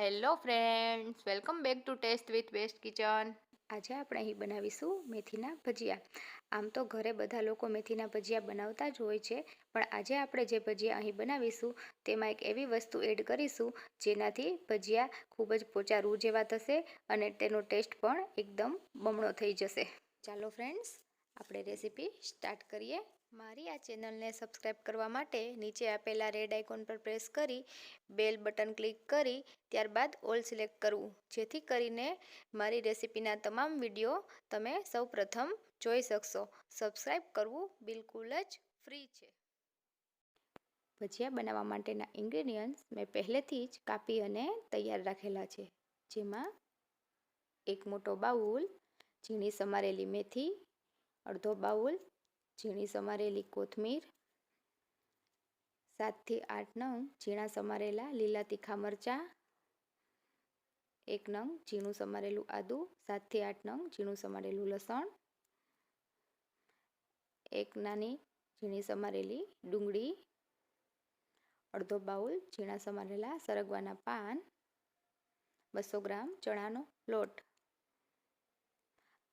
Hello friends welcome back to taste with best kitchen આજે આપણે અહીં બનાવીશું મેથીના ભજીયા. આમ તો ઘરે બધા લોકો મેથીના ભજીયા બનાવતા જ હોય છે, પણ આજે આપણે જે ભજીયા અહીં બનાવીશું, તેમાં એક એવી વસ્તુ એડ કરીશું, જેનાથી ભજીયા ખૂબ જ પોચા રૂ જેવા થશે અને તેનો ટેસ્ટ પણ એકદમ બમણો થઈ જશે. ચાલો ફ્રેન્ડ્સ આપણે રેસીપી સ્ટાર્ટ કરીએ. મારી આ ચેનલને સબસ્ક્રાઈબ કરવા માટે નીચે આપેલા રેડ આઇકોન પર પ્રેસ કરી બેલ બટન ક્લિક કરી ત્યારબાદ ઓલ સિલેક્ટ કરવું. જેથી કરીને મારી રેસીપીના તમામ વીડિયો તમે સૌ જોઈ શકશો. સબસ્ક્રાઈબ કરવું બિલકુલ જ ફ્રી છે. ભજીયા બનાવવા માટેના ઇન્ગ્રેડિયન્ટ્સ મેં પહેલેથી જ કાપી અને તૈયાર રાખેલા છે. જેમાં એક મોટો બાઉલ, ઝીણી સમારેલી મેથી, અડધો બાઉલ ઝીણી સમારેલી કોથમીર સાતથી આઠ નંગ ઝીણા સમારેલા લીલા તીખા મરચાં, એક નંગ ઝીણું સમારેલું આદું સાતથી આઠ નંગ ઝીણું સમારેલું લસણ, એક નાની ઝીણી સમારેલી ડુંગળી, અડધો બાઉલ ઝીણા સમારેલા સરગવાના પાન, બસો ગ્રામ ચણાનો લોટ.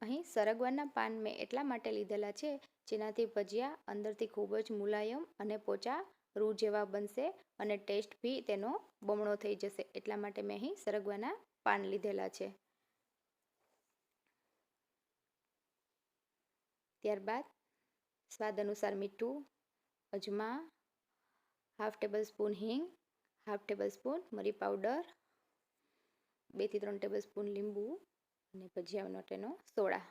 અહીં સરગવાના પાન મેં એટલા માટે લીધેલા છે, જેનાથી ભજીયા અંદરથી ખૂબ જ મુલાયમ અને પોચા રૂ જેવા બનશે અને ટેસ્ટ બી તેનો બમણો થઈ જશે. એટલા માટે મેં અહીં સરગવાના પાન લીધેલા છે. ત્યારબાદ સ્વાદ અનુસાર મીઠું, અજમા, હાફ ટેબલ સ્પૂન હિંગ, હાફ ટેબલ સ્પૂન મરી પાવડર બેથી ત્રણ ટેબલ સ્પૂન લીંબુ અને ભજીયા માટેનો સોડા.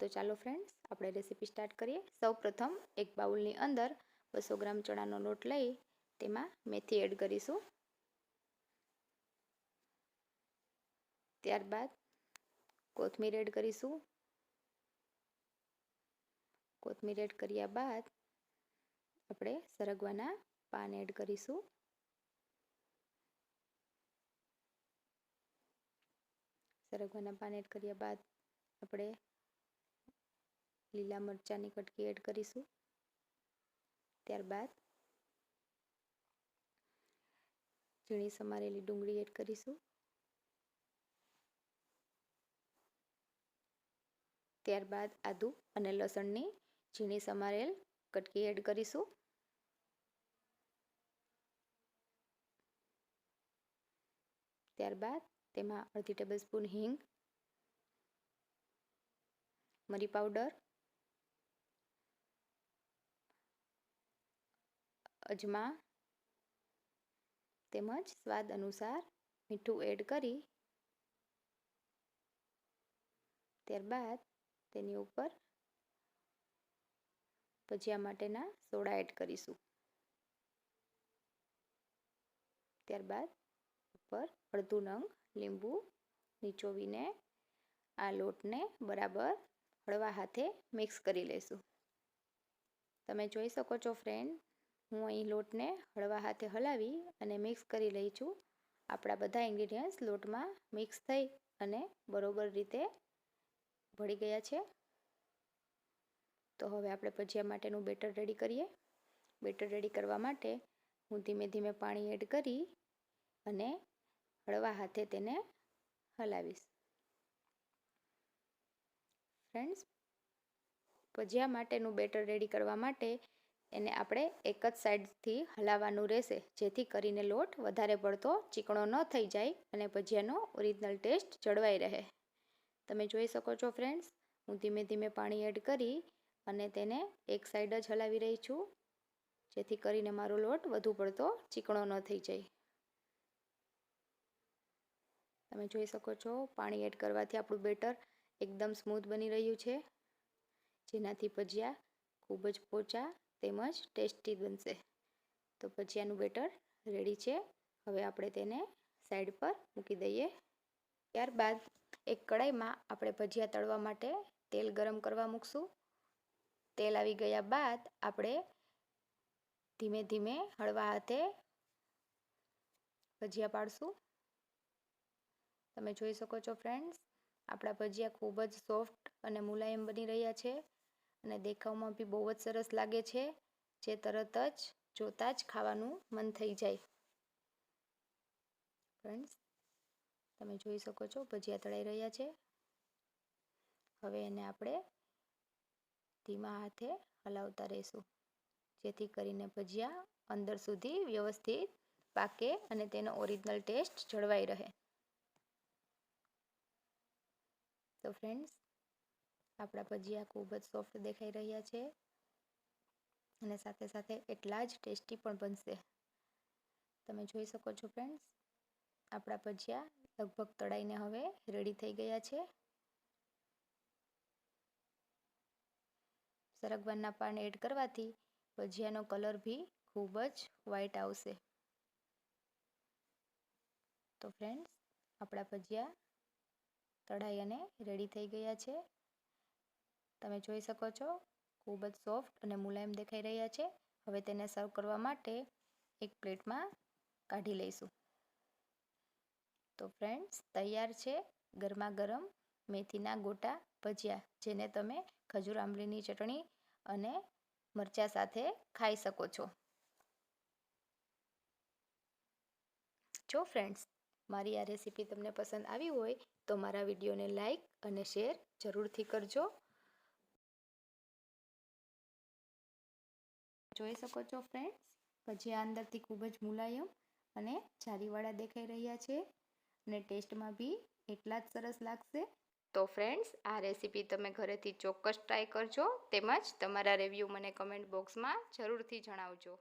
તો ચાલો ફ્રેન્ડ્સ આપણે રેસીપી સ્ટાર્ટ કરીએ. સૌ પ્રથમ એક બાઉલની અંદર બસો ગ્રામ ચણાનો લોટ લઈ તેમાં મેથી એડ કરીશું. ત્યારબાદ કોથમીર એડ કરીશું. કોથમીર એડ કર્યા બાદ આપણે સરગવાના પાન એડ કરીશું. સરગવાના પાન એડ કર્યા બાદ આપણે લીલા મરચાંની કટકી એડ કરીશું. ત્યારબાદ ઝીણી સમારેલી ડુંગળી એડ કરીશું. ત્યારબાદ આદુ અને લસણની ઝીણી સમારેલ કટકી એડ કરીશું. ત્યારબાદ તેમાં અડધી ટેબલ સ્પૂન હિંગ, મરી પાવડર અજમા તેમજ સ્વાદ અનુસાર મીઠું એડ કરી ત્યારબાદ તેની ઉપર ભજીયા માટેના સોડા એડ કરીશું. ત્યારબાદ ઉપર અડધું નંગ લીંબુ નીચોવીને આ લોટને બરાબર હળવા હાથે મિક્સ કરી લઈશું તમે જોઈ શકો છો ફ્રેન્ડ, હું અહીં લોટને હળવા હાથે હલાવી અને મિક્સ કરી લઈ છું. આપણા બધા ઇન્ગ્રીડિયન્ટ્સ લોટમાં મિક્સ થઈ અને બરોબર રીતે ભળી ગયા છે. તો હવે આપણે ભજીયા માટેનું બેટર રેડી કરીએ. બેટર રેડી કરવા માટે હું ધીમે ધીમે પાણી એડ કરી અને હળવા હાથે તેને હલાવીશ. ફ્રેન્ડ્સ, ભજીયા માટેનું બેટર રેડી કરવા માટે એને આપણે એક જ સાઈડથી હલાવવાનું રહેશે, જેથી કરીને લોટ વધારે પડતો ચીકણો ન થઈ જાય અને ભજીયાનો ઓરિજિનલ ટેસ્ટ જળવાઈ રહે. તમે જોઈ શકો છો ફ્રેન્ડ્સ, હું ધીમે ધીમે પાણી એડ કરી અને તેને એક સાઈડ જ હલાવી રહી છું, જેથી કરીને મારો લોટ વધુ પડતો ચીકણો ન થઈ જાય. તમે જોઈ શકો છો, પાણી એડ કરવાથી આપણું બેટર એકદમ સ્મૂથ બની રહ્યું છે. જેનાથી ભજીયા ખૂબ જ પોચા તેમજ ટેસ્ટી બનશે. તો ભજીયાનું બેટર રેડી છે. હવે આપણે તેને સાઈડ પર મૂકી દઈએ. ત્યારબાદ એક કડાઈમાં આપણે ભજીયા તળવા માટે તેલ ગરમ કરવા મૂકશું. તેલ આવી ગયા બાદ આપણે ધીમે ધીમે હળવા હાથે ભજીયા પાડશું. તમે જોઈ શકો છો ફ્રેન્ડ્સ આપણા ભજીયા ખૂબ જ સોફ્ટ અને મુલાયમ બની રહ્યા છે અને દેખાવમાં બી બહુ જ સરસ લાગે છે. જે તરત જ જોતાં જ ખાવાનું મન થઈ જાય. ફ્રેન્ડ્સ તમે જોઈ શકો છો, ભજીયા તળાઈ રહ્યા છે. હવે એને આપણે ધીમા હાથે હલાવતા રહીશું. જેથી કરીને ભજીયા અંદર સુધી વ્યવસ્થિત પાકે અને તેનો ઓરિજિનલ ટેસ્ટ જળવાઈ રહે. તો ફ્રેન્ડ્સ આપણા ભજીયા ખૂબ જ સોફ્ટ દેખાઈ રહ્યા છે અને સાથે સાથે એટલા જ ટેસ્ટી પણ બનશે. તમે જોઈ શકો છો ફ્રેન્ડ્સ આપણા ભજીયા લગભગ તળાઈને હવે રેડી થઈ ગયા છે. સરગવાના પાન એડ કરવાથી ભજીયાનો કલર બી ખૂબ જ વ્હાઈટ આવશે. તો ફ્રેન્ડ્સ આપણા ભજીયા તળાઈ અને રેડી થઈ ગયા છે. તમે જોઈ શકો છો, ખૂબ જ સોફ્ટ અને મુલાયમ દેખાઈ રહ્યા છે. હવે તેને સર્વ કરવા માટે એક પ્લેટમાં કાઢી લઈશું. તો ફ્રેન્ડ્સ તૈયાર છે ગરમા ગરમ મેથીના ગોટા ભજીયા, જેને તમે ખજૂર આંબલીની ચટણી અને મરચાં સાથે ખાઈ શકો છો. જો ફ્રેન્ડ્સ મારી આ રેસીપી તમને પસંદ આવી હોય તો મારા વિડીયોને લાઇક અને શેર જરૂરથી કરજો. જોઈ શકો છો ફ્રેન્ડ્સ, ભજીયા અંદરથી ખૂબ જ મુલાયમ અને જારીવાળા દેખાઈ રહ્યા છે અને ટેસ્ટમાં બી એટલા જ સરસ લાગશે. તો ફ્રેન્ડ્સ, આ રેસીપી તમે ઘરેથી ચોક્કસ ટ્રાય કરજો, તેમજ તમારા રિવ્યૂ મને કમેન્ટ બોક્સમાં જરૂરથી જણાવજો.